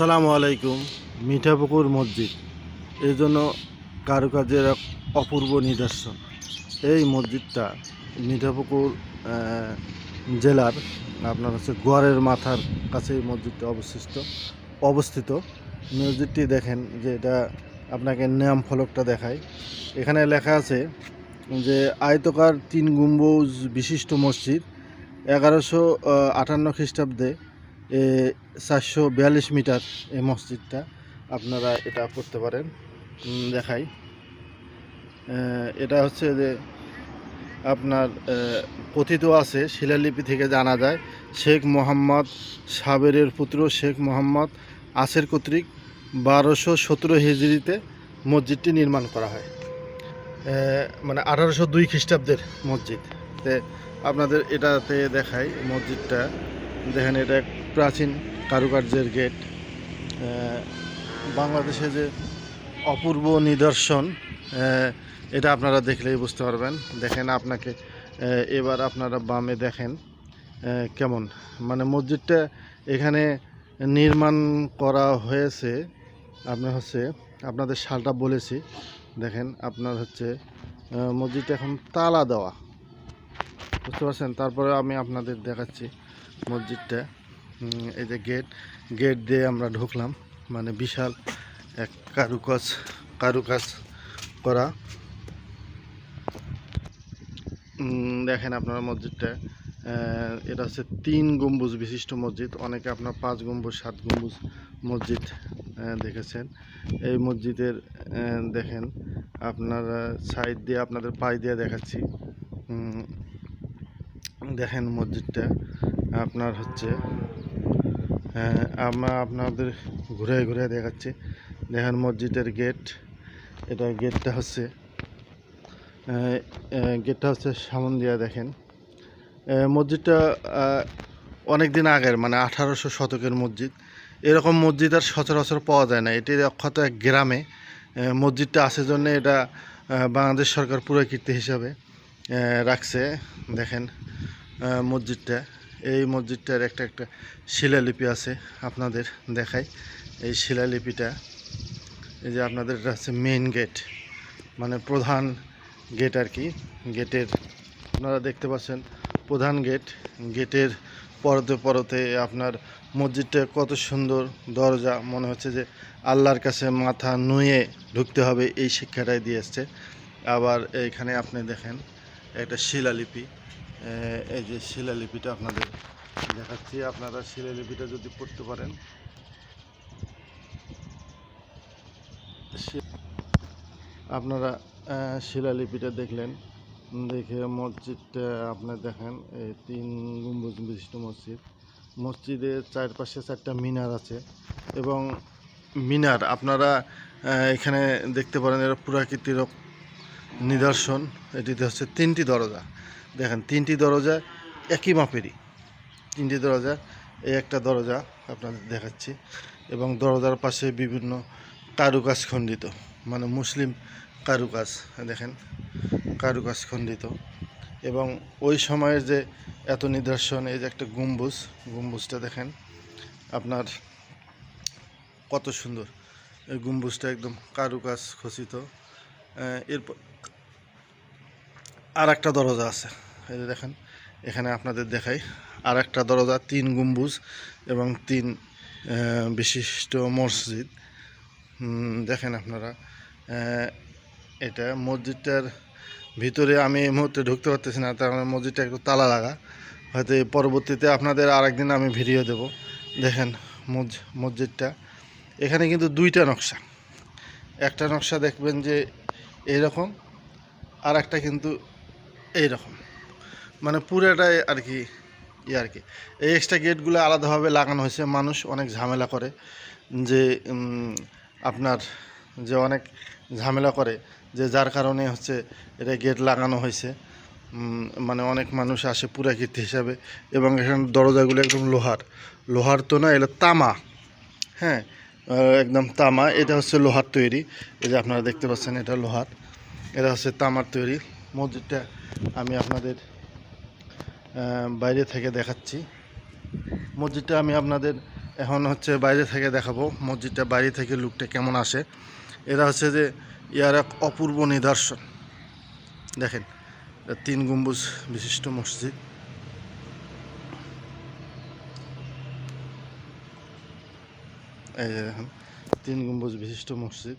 আসসালামু আলাইকুম, মিঠাপুকুর মসজিদ। এই জন্য কারুকাজের এক অপূর্ব নিদর্শন। এই মসজিদটা মিঠাপুকুর জেলার, আপনার হচ্ছে গোয়ারের মাথার কাছে এই মসজিদটা অবশিষ্ট, অবস্থিত। মসজিদটি দেখেন যে এটা আপনাকে নাম ফলকটা দেখায়। এখানে লেখা আছে যে আয়তকার তিন গম্বুজ বিশিষ্ট মসজিদ, এগারোশো আটান্ন খ্রিস্টাব্দে চারশো বিয়াল্লিশ মিটার এই মসজিদটা আপনারা এটা করতে পারেন। দেখাই। এটা হচ্ছে যে আপনার কথিত আছে, শিলালিপি থেকে জানা যায়, শেখ মোহাম্মদ সাবেরের পুত্র শেখ মোহাম্মদ আসের কর্তৃক বারোশো সতেরো হিজড়িতে মসজিদটি নির্মাণ করা হয়। মানে আঠারোশো দুই খ্রিস্টাব্দের মসজিদ। তে আপনাদের এটাতে দেখাই মসজিদটা। দেখেন এটা প্রাচীন কারুকার্যের গেট। বাংলাদেশে যে অপূর্ব নিদর্শন এটা আপনারা দেখলেই বুঝতে পারবেন। দেখেন আপনাকে এবার আপনারা বামে দেখেন কেমন? মানে মসজিদটা এখানে নির্মাণ করা হয়েছে আপনার হচ্ছে, আপনাদের সালটা বলেছি। দেখেন, আপনার হচ্ছে মসজিদটা এখন তালা দেওয়া। বুঝতে পারছেন? তারপরে আমি আপনাদের দেখাচ্ছি মসজিদটা। এই যে গেট গেট দিয়ে আমরা ঢুকলাম। মানে বিশাল এক কারুকাজ কারুকাজ করা। দেখেন আপনারা মসজিদটা। এটা হচ্ছে তিন গম্বুজ বিশিষ্ট মসজিদ। অনেকে আপনার পাঁচ গম্বুজ, সাত গম্বুজ মসজিদ দেখেছেন। এই মসজিদের দেখেন, আপনারা সাইড দিয়ে আপনাদের পাই দিয়ে দেখাচ্ছি। দেখেন মসজিদটা। আপনার হচ্ছে আমরা আপনাদের ঘুরে ঘুরে দেখাচ্ছি। দেখেন মসজিদের গেট এটা গেটটা হচ্ছে আহ, গেটটা হচ্ছে সামন দিয়া দেখেন। মসজিদটা অনেক দিন আগের মানে আঠারোশো শতকের মসজিদ। এরকম মসজিদ আর সচরাচর পাওয়া যায় না এটি অক্ষত এক গ্রামে। মসজিদটা আছে জন্য এটা বাংলাদেশ সরকার পুরাকীর্তি হিসাবে রাখছে। দেখেন মসজিদটা। এই মসজিদটার একটা একটা শিলালিপি আছে আপনাদের দেখাই। এই শিলালিপিটা, এই যে আপনাদের এটা হচ্ছে মেইন গেট মানে প্রধান গেট আর কি। গেটের, আপনারা দেখতে পাচ্ছেন প্রধান গেট গেটের পরতে পরতে আপনার মসজিদটা কত সুন্দর দরজা, মনে হচ্ছে যে আল্লাহর কাছে মাথা নুয়ে ঢুকতে হবে এই শিক্ষাটাই দিয়ে এসছে। আবার এইখানে আপনি দেখেন একটা শিলালিপি এই যে শিলালিপিটা আপনাদের দেখাচ্ছি। আপনারা শিলালিপিটা যদি পড়তে পারেন। আপনারা শিলালিপিটা দেখলেন। দেখে মসজিদটা আপনি দেখেন এই তিন গম্বুজ বিশিষ্ট মসজিদ। মসজিদের চারপাশে চারটা মিনার আছে এবং মিনার, আপনারা এখানে দেখতে পারেন এরা প্রাকৃতিক নিদর্শন। এটিতে হচ্ছে তিনটি দরজা। দেখেন, তিনটি দরজা একই মাপেরই। তিনটি দরজা, এই একটা দরজা আপনাদের দেখাচ্ছি এবং দরজার পাশে বিভিন্ন কারুকাজ খণ্ডিত মানে মুসলিম কারুকাজ, দেখেন, কারুকাজ খণ্ডিত। এবং ওই সময়ের যে এত নিদর্শন, এই যে একটা গম্বুজ, গম্বুজটা দেখেন, আপনার কত সুন্দর। এই গম্বুজটা একদম কারুকাজ খচিত। এরপর আর একটা দরজা আছে। এই যে দেখেন, এখানে আপনাদের দেখাই। আর একটা দরজা, তিন গম্বুজ এবং তিন বিশিষ্ট মসজিদ। দেখেন আপনারা এটা মসজিদটার ভিতরে আমি এই মুহূর্তে ঢুকতে পারতেছি না, তার মানে মসজিদটা একটু তালা লাগা। হয়তো পরবর্তীতে আপনাদের আরেকদিন আমি ভিডিও দেব। দেখেন মস- মসজিদটা। এখানে কিন্তু দুইটা নকশা। একটা নকশা দেখবেন যে এরকম আর একটা কিন্তু এইরকম। মানে পুরোটাই আর কি ই আর কি। এই এক্সট্রা গেটগুলো আলাদাভাবে লাগানো হয়েছে। মানুষ অনেক ঝামেলা করে যে আপনার যে অনেক ঝামেলা করে যে যার কারণে হচ্ছে এটা গেট লাগানো হয়েছে। মানে অনেক মানুষ আসে পুরাকীর্তি হিসাবে এবং এখানে দরজাগুলো একদম লোহার। লোহার তো না এটা তামা। হ্যাঁ একদম তামা। এটা হচ্ছে লোহার তৈরি। এই যে আপনারা দেখতে পাচ্ছেন এটা লোহার। এটা হচ্ছে তামার তৈরি। মসজিদটা আমি আপনাদের বাইরে থেকে দেখাচ্ছি। মসজিদটা আমি আপনাদের এখন হচ্ছে বাইরে থেকে দেখাবো। মসজিদটা বাইরে থেকে লুকটা কেমন আসে। এটা হচ্ছে যে ইয়ার এক অপূর্ব নিদর্শন। দেখেন তিন গম্বুজ বিশিষ্ট মসজিদ। এই যে দেখেন, তিন গম্বুজ বিশিষ্ট মসজিদ।